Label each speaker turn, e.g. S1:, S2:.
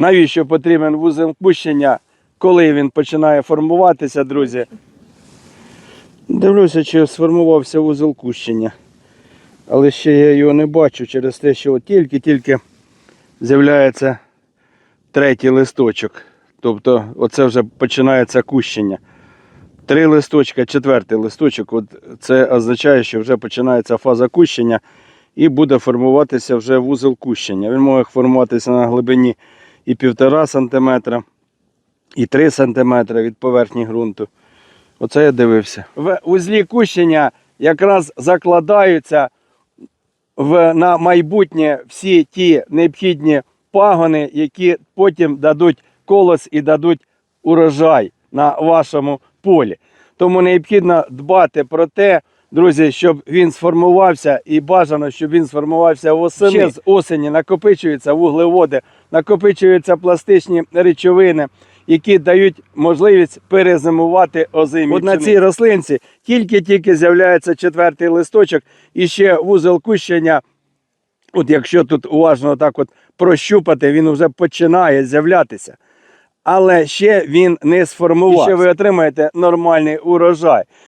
S1: Навіщо потрібен вузол пущення, коли він починає формуватися, друзі? Дивлюся, чи сформувався вузол кущення. Але ще я його не бачу через те, що тільки-тільки з'являється третій листочок. Тобто оце вже починається кущення. Три листочка, четвертий листочок. От це означає, що вже починається фаза кущення і буде формуватися вже вузол кущення. Він може формуватися на глибині і 1,5 см, і 3 см від поверхні ґрунту. Оце я дивився. В узлі кущення якраз закладаються в, на майбутнє всі ті необхідні пагони, які потім дадуть колос і дадуть урожай на вашому полі. Тому необхідно дбати про те, друзі, щоб він сформувався і бажано, щоб він сформувався восени. Ще з осені накопичуються вуглеводи, накопичуються пластичні речовини, які дають можливість перезимувати озимі. От на цій рослинці тільки-тільки з'являється четвертий листочок і ще вузол кущення От якщо тут уважно так от прощупати, він вже починає з'являтися. Але ще він не сформувався. І ще ви отримаєте нормальний урожай.